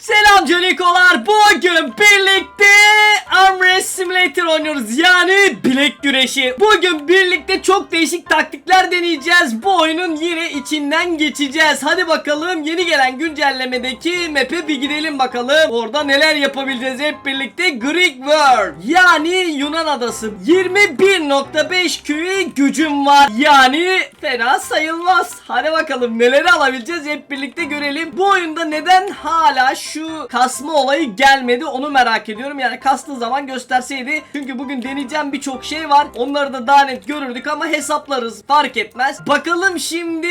Selam canikolar. Bugün birlikte Armrest Simulator oynuyoruz. Yani bilek güreşi. Bugün birlikte çok değişik taktikler deneyeceğiz. Bu oyunun yine içinden geçeceğiz. Hadi bakalım yeni gelen güncellemedeki map'e bir gidelim bakalım. Orada neler yapabileceğiz hep birlikte. Greek World. Yani Yunan adası. 21.5 QE gücüm var. Yani fena sayılmaz. Hadi bakalım neleri alabileceğiz hep birlikte görelim. Bu oyunda neden hala şu kasma olayı gelmedi onu merak ediyorum. Yani kastığı zaman gösterseydi. Çünkü bugün deneyeceğim birçok şey var. Onları da daha net görürdük ama hesaplarız. Fark etmez. Bakalım şimdi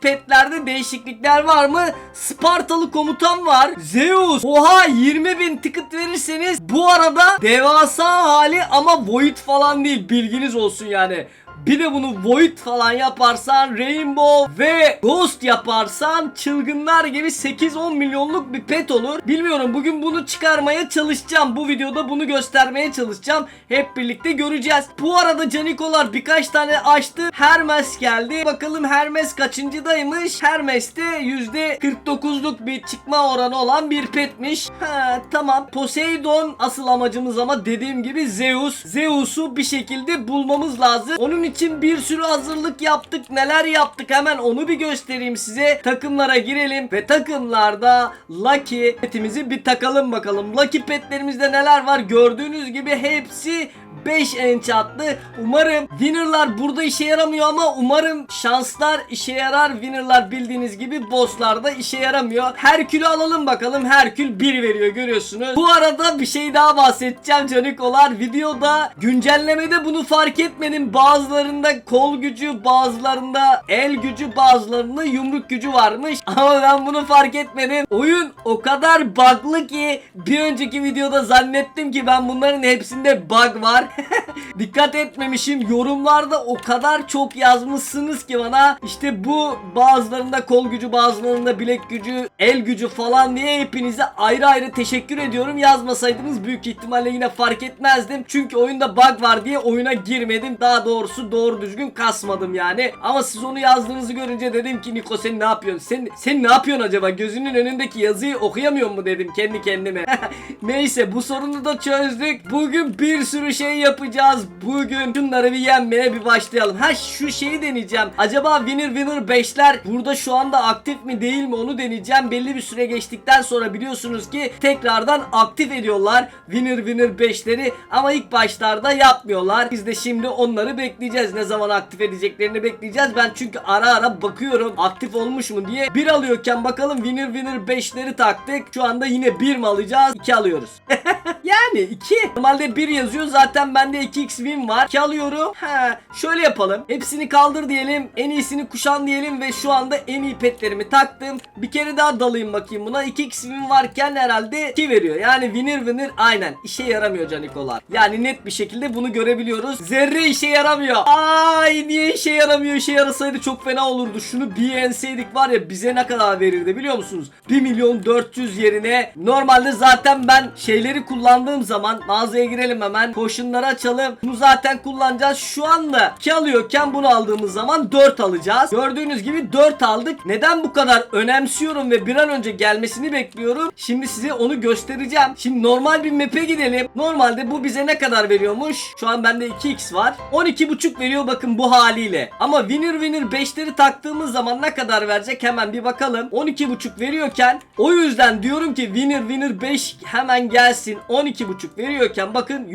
petlerde değişiklikler var mı? Spartalı komutan var. Zeus. Oha 20 bin ticket verirseniz bu arada devasa hali ama void falan değil. Bilginiz olsun yani. Bir de bunu Void falan yaparsan Rainbow ve Ghost yaparsan çılgınlar gibi 8-10 milyonluk bir pet olur. Bilmiyorum bugün bunu çıkarmaya çalışacağım. Bu videoda bunu göstermeye çalışacağım. Hep birlikte göreceğiz. Bu arada canikolar birkaç tane açtı. Hermes geldi. Bakalım Hermes kaçıncıdaymış? Hermes'te %49'luk bir çıkma oranı olan bir petmiş. Ha tamam. Poseidon asıl amacımız ama dediğim gibi Zeus. Zeus'u bir şekilde bulmamız lazım. Onun için bir sürü hazırlık yaptık. Neler yaptık hemen onu bir göstereyim size. Takımlara girelim ve takımlarda Lucky petimizi bir takalım bakalım. Lucky petlerimizde neler var? Gördüğünüz gibi hepsi 5 enchantlı. Umarım winner'lar burada işe yaramıyor ama umarım şanslar işe yarar. Winner'lar bildiğiniz gibi boss'larda işe yaramıyor. Herkül'ü alalım bakalım. Herkül 1 veriyor görüyorsunuz. Bu arada bir şey daha bahsedeceğim canikolar. Videoda güncellemede bunu fark etmedim. Bazılarında kol gücü, bazılarında el gücü, bazılarında yumruk gücü varmış. Ama ben bunu fark etmedim. Oyun o kadar bug'lı ki bir önceki videoda zannettim ki ben bunların hepsinde bug var. Dikkat etmemişim. Yorumlarda o kadar çok yazmışsınız ki bana. İşte bu bazılarında kol gücü, bazılarında bilek gücü, el gücü falan diye hepinize ayrı ayrı teşekkür ediyorum. Yazmasaydınız büyük ihtimalle yine fark etmezdim. Çünkü oyunda bug var diye oyuna girmedim. Daha doğrusu doğru düzgün kasmadım yani. Ama siz onu yazdığınızı görünce dedim ki Niko sen ne yapıyorsun? Sen sen ne yapıyorsun acaba? Gözünün önündeki yazıyı okuyamıyor mu dedim kendi kendime. Neyse bu sorunu da çözdük. Bugün bir sürü şey yapacağız. Bugün şunları bir yenmeye bir başlayalım. Ha şu şeyi deneyeceğim. Acaba winner winner 5'ler burada şu anda aktif mi değil mi onu deneyeceğim. Belli bir süre geçtikten sonra biliyorsunuz ki tekrardan aktif ediyorlar winner winner 5'leri ama ilk başlarda yapmıyorlar. Biz de şimdi onları bekleyeceğiz. Ne zaman aktif edeceklerini bekleyeceğiz. Ben çünkü ara ara bakıyorum aktif olmuş mu diye. Bir alıyorken bakalım winner winner 5'leri taktık. Şu anda yine bir mi alacağız? 2 alıyoruz. yani 2. Normalde 1 yazıyor zaten bende 2x win var. 2 alıyorum. Ha, şöyle yapalım. Hepsini kaldır diyelim. En iyisini kuşan diyelim ve şu anda en iyi petlerimi taktım. Bir kere daha dalayım bakayım buna. 2x win varken herhalde 2 veriyor. Yani winner winner aynen. işe yaramıyor canikolar. Yani net bir şekilde bunu görebiliyoruz. Zerre işe yaramıyor. Ay niye işe yaramıyor? İşe yarasaydı çok fena olurdu. Şunu bir yenseydik var ya bize ne kadar verirdi biliyor musunuz? 1 milyon 400 yerine normalde zaten ben şeyleri kullandığım zaman mağazaya girelim hemen. Potion'ları açalım. Bunu zaten kullanacağız. Şu anda 2 alıyorken bunu aldığımız zaman 4 alacağız. Gördüğünüz gibi 4 aldık. Neden bu kadar önemsiyorum ve bir an önce gelmesini bekliyorum? Şimdi size onu göstereceğim. Şimdi normal bir map'e gidelim. Normalde bu bize ne kadar veriyormuş? Şu an bende 2x var. 12.5 veriyor bakın bu haliyle. Ama winner winner 5'leri taktığımız zaman ne kadar verecek hemen bir bakalım. 12.5 veriyorken o yüzden diyorum ki winner winner 5 hemen gelsin. 12.5 veriyorken bakın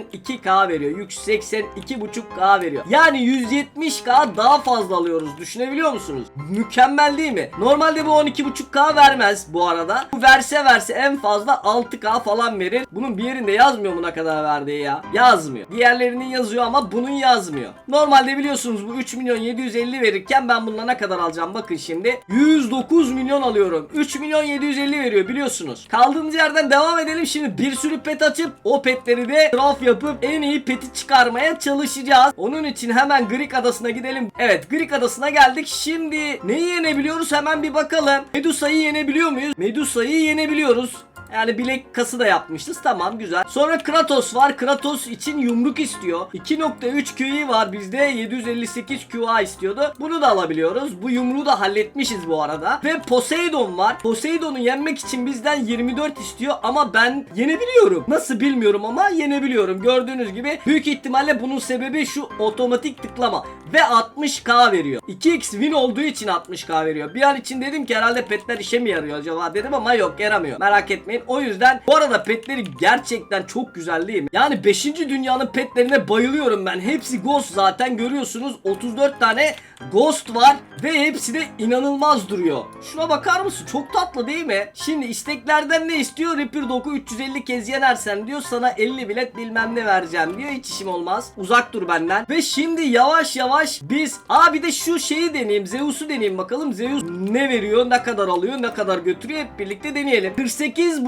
182k veriyor. 182.5k veriyor. Yani 170k daha fazla alıyoruz. Düşünebiliyor musunuz? Mükemmel değil mi? Normalde bu 12.5k vermez bu arada. Bu verse verse en fazla 6k falan verir. Bunun bir yerinde yazmıyor mu ne kadar verdiği ya? Yazmıyor. Diğerlerinin yazıyor ama bunun yazmıyor. Normalde biliyorsunuz bu 3 milyon 750 verirken ben bununla ne kadar alacağım bakın şimdi. 109 milyon alıyorum. 3 milyon 750 veriyor biliyorsunuz. Kaldığımız yerden devam edelim. Şimdi bir sürü pet açıp o petleri de draft yapıp en iyi peti çıkarmaya çalışacağız. Onun için hemen Greek adasına gidelim. Evet Greek adasına geldik. Şimdi neyi yenebiliyoruz hemen bir bakalım. Medusa'yı yenebiliyor muyuz? Medusa'yı yenebiliyoruz. Yani bilek kası da yapmışız. Tamam güzel. Sonra Kratos var. Kratos için yumruk istiyor. 2.3 QI var bizde. 758 QA istiyordu. Bunu da alabiliyoruz. Bu yumruğu da halletmişiz bu arada. Ve Poseidon var. Poseidon'u yenmek için bizden 24 istiyor ama ben yenebiliyorum. Nasıl bilmiyorum ama yenebiliyorum. Gördüğünüz gibi büyük ihtimalle bunun sebebi şu otomatik tıklama ve 60k veriyor. 2x win olduğu için 60k veriyor. Bir an için dedim ki herhalde petler işe mi yarıyor acaba dedim ama yok yaramıyor. Merak etmeyin. O yüzden bu arada petleri gerçekten çok güzel değil mi? Yani 5. dünyanın petlerine bayılıyorum ben. Hepsi ghost zaten görüyorsunuz. 34 tane ghost var ve hepsi de inanılmaz duruyor. Şuna bakar mısın? Çok tatlı değil mi? Şimdi isteklerden ne istiyor? Reaper Dog'u 350 kez yenersen diyor sana 50 bilet bilmem ne vereceğim diyor. Hiç işim olmaz. Uzak dur benden. Ve şimdi yavaş yavaş biz Aa bir de şu şeyi deneyeyim. Zeus'u deneyeyim bakalım. Zeus ne veriyor? Ne kadar alıyor? Ne kadar götürüyor? Hep birlikte deneyelim.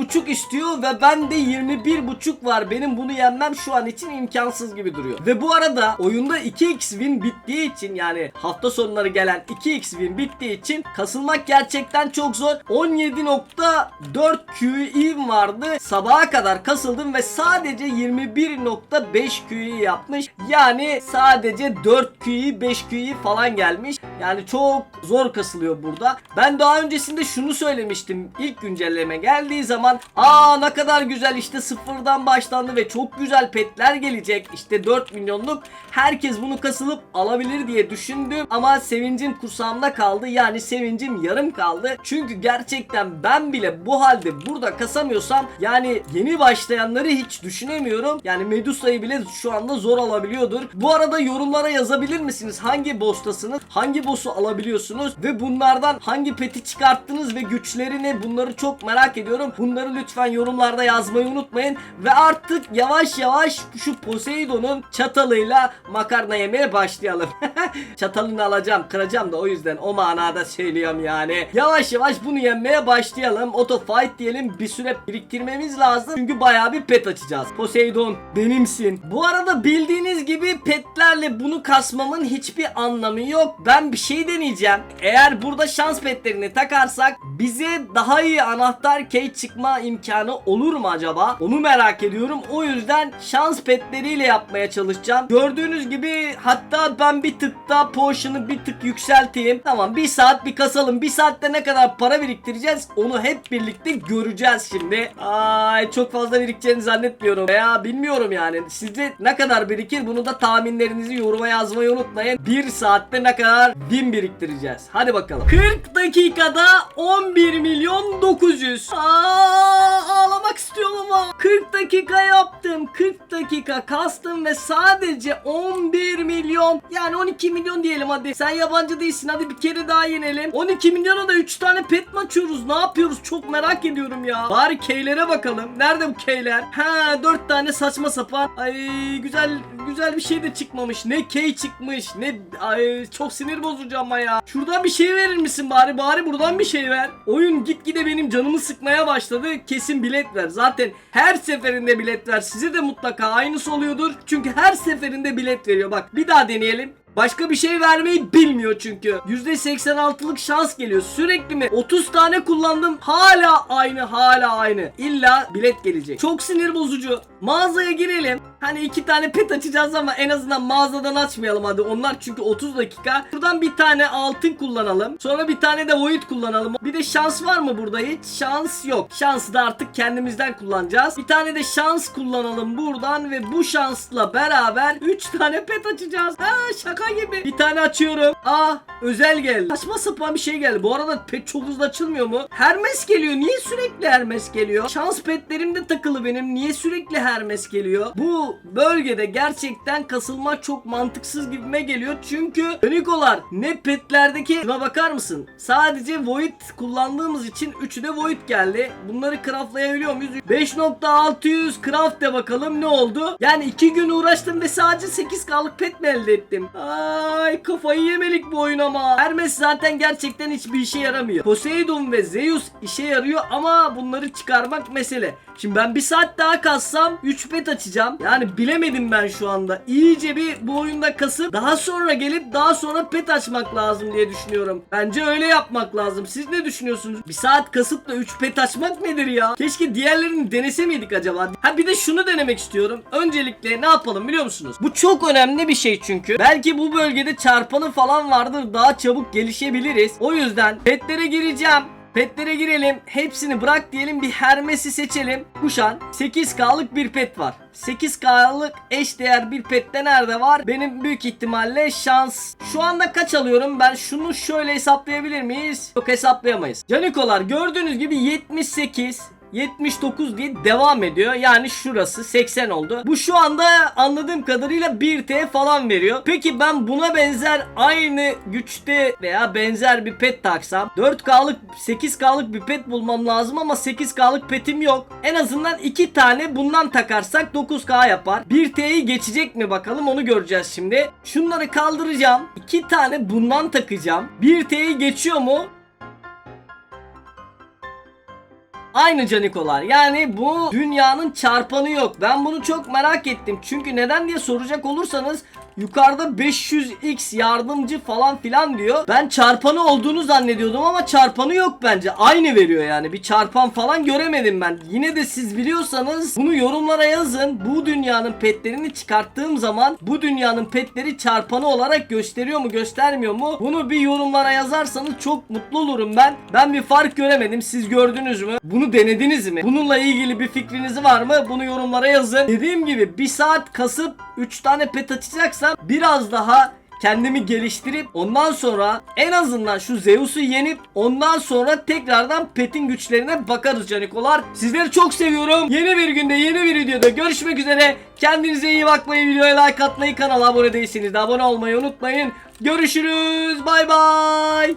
48,5 istiyor ve bende 21,5 var. Benim bunu yenmem şu an için imkansız gibi duruyor. Ve bu arada oyunda 2x win bittiği için yani hafta sonları gelen 2x win bittiği için kasılmak gerçekten çok zor. 17.4 QE vardı. Sabaha kadar kasıldım ve sadece 21.5 QE yapmış. Yani sadece 4 QE 5 QE falan gelmiş. Yani çok zor kasılıyor burada. Ben daha öncesinde şunu söylemiştim. İlk güncelleme geldiği zaman aa ne kadar güzel işte sıfırdan başlandı ve çok güzel petler gelecek. İşte 4 milyonluk herkes bunu kasılıp alabilir diye düşündüm ama sevincim kursağımda kaldı. Yani sevincim yarım kaldı. Çünkü gerçekten ben bile bu halde burada kasamıyorsam yani yeni başlayanları hiç düşünemiyorum. Yani Medusa'yı bile şu anda zor alabiliyordur. Bu arada yorumlara yazabilir misiniz? Hangi boss'tasınız? Hangi boss'u alabiliyorsunuz? Ve bunlardan hangi peti çıkarttınız ve güçleri ne? Bunları çok merak ediyorum. Bunları lütfen yorumlarda yazmayı unutmayın. Ve artık yavaş yavaş şu Poseidon'un çatalıyla makarna yemeye başlayalım. Çatalını alacağım, kıracağım da o yüzden o manada söylüyorum yani. Yavaş yavaş bunu yenmeye başlayalım. Auto fight diyelim. Bir süre biriktirmemiz lazım. Çünkü bayağı bir pet açacağız. Poseidon benimsin. Bu arada bildiğiniz gibi petlerle bunu kasmamın hiçbir anlamı yok. Ben bir şey deneyeceğim. Eğer burada şans petlerini takarsak bize daha iyi anahtar key çıkma imkanı olur mu acaba? Onu merak ediyorum. O yüzden şans petleriyle yapmaya çalışacağım. Gördüğünüz gibi hatta ben bir tık daha potion'ı bir tık yükselteyim. Tamam bir saat bir kasalım. Bir saatte ne kadar para biriktireceğiz onu hep birlikte göreceğiz şimdi. Ay çok fazla birikeceğini zannetmiyorum. Veya bilmiyorum yani. Sizce ne kadar birikir bunu da tahminlerinizi yoruma yazmayı unutmayın. Bir saatte ne kadar bin biriktireceğiz. Hadi bakalım. 40 dakikada 11 milyon 900. Aa, ağlamak istiyorum ama. 40 dakika yaptım. 40 dakika kastım ve sadece 11 milyon. Yani 12 milyon diyelim hadi. Sen yabancı değilsin. Hadi bir kere daha yenelim. 12 milyona da 3 tane pet mi açıyoruz? Ne yapıyoruz? Çok merak ediyorum ya. Bari keylere bakalım. Nerede bu keyler? Ha 4 tane saçma sapan. Ay güzel güzel bir şey de çıkmamış. Ne key çıkmış. Ne ay çok sinir bozucu ama ya. Şuradan bir şey verir misin bari? Bari buradan bir şey ver. Oyun gitgide benim canımı sıkmaya başladı. Kesin bilet ver. Zaten her seferinde bilet ver. Size de mutlaka aynısı oluyordur. Çünkü her seferinde bilet veriyor. Bak bir daha deneyelim. Başka bir şey vermeyi bilmiyor çünkü. %86'lık şans geliyor. Sürekli mi? 30 tane kullandım. Hala aynı, hala aynı. İlla bilet gelecek. Çok sinir bozucu. Mağazaya girelim. Hani iki tane pet açacağız ama en azından mağazadan açmayalım hadi. Onlar çünkü 30 dakika. Buradan bir tane altın kullanalım. Sonra bir tane de void kullanalım. Bir de şans var mı burada hiç? Şans yok. Şansı da artık kendimizden kullanacağız. Bir tane de şans kullanalım buradan ve bu şansla beraber 3 tane pet açacağız. Ha şaka gibi. Bir tane açıyorum. Aa özel geldi. Saçma sapan bir şey geldi. Bu arada pet çok hızlı açılmıyor mu? Hermes geliyor. Niye sürekli Hermes geliyor? Şans petlerim de takılı benim. Niye sürekli Hermes geliyor? Bu bölgede gerçekten kasılmak çok mantıksız gibime geliyor. Çünkü Nikolar ne petlerdeki şuna bakar mısın? Sadece Void kullandığımız için 3'ü de Void geldi. Bunları craftlayabiliyor muyuz? 5.600 craft de bakalım ne oldu? Yani 2 gün uğraştım ve sadece 8K'lık pet mi elde ettim? Ay kafayı yemelik bu oyun ama. Hermes zaten gerçekten hiçbir işe yaramıyor. Poseidon ve Zeus işe yarıyor ama bunları çıkarmak mesele. Şimdi ben bir saat daha kassam 3 pet açacağım. Yani Yani bilemedim ben şu anda. İyice bir bu oyunda kasıp daha sonra gelip daha sonra pet açmak lazım diye düşünüyorum. Bence öyle yapmak lazım. Siz ne düşünüyorsunuz? Bir saat kasıp da 3 pet açmak nedir ya? Keşke diğerlerini denese miydik acaba? Ha bir de şunu denemek istiyorum. Öncelikle ne yapalım biliyor musunuz? Bu çok önemli bir şey çünkü. Belki bu bölgede çarpanı falan vardır. Daha çabuk gelişebiliriz. O yüzden petlere gireceğim. Petlere girelim. Hepsini bırak diyelim bir Hermes'i seçelim. Kuşan 8K'lık bir pet var. 8K'lık eş değer bir pet de nerede var? Benim büyük ihtimalle şans. Şu anda kaç alıyorum? Ben şunu şöyle hesaplayabilir miyiz? Yok hesaplayamayız. Canikolar gördüğünüz gibi 78 79 diye devam ediyor. Yani şurası 80 oldu. Bu şu anda anladığım kadarıyla 1T falan veriyor. Peki ben buna benzer aynı güçte veya benzer bir pet taksam 4K'lık 8K'lık bir pet bulmam lazım ama 8K'lık petim yok. En azından 2 tane bundan takarsak 9K yapar. 1T'yi geçecek mi bakalım onu göreceğiz şimdi. Şunları kaldıracağım. 2 tane bundan takacağım. 1T'yi geçiyor mu? Aynı canikolar. Yani bu dünyanın çarpanı yok. Ben bunu çok merak ettim. Çünkü neden diye soracak olursanız yukarıda 500x yardımcı falan filan diyor. Ben çarpanı olduğunu zannediyordum ama çarpanı yok bence. Aynı veriyor yani. Bir çarpan falan göremedim ben. Yine de siz biliyorsanız bunu yorumlara yazın. Bu dünyanın petlerini çıkarttığım zaman bu dünyanın petleri çarpanı olarak gösteriyor mu göstermiyor mu? Bunu bir yorumlara yazarsanız çok mutlu olurum ben. Ben bir fark göremedim. Siz gördünüz mü? Bunu denediniz mi? Bununla ilgili bir fikriniz var mı? Bunu yorumlara yazın. Dediğim gibi bir saat kasıp 3 tane pet açacaksam biraz daha kendimi geliştirip ondan sonra en azından şu Zeus'u yenip ondan sonra tekrardan petin güçlerine bakarız canikolar. Sizleri çok seviyorum. Yeni bir günde yeni bir videoda görüşmek üzere. Kendinize iyi bakmayı, videoya like atmayı, kanala abone değilseniz de abone olmayı unutmayın. Görüşürüz. Bay bay.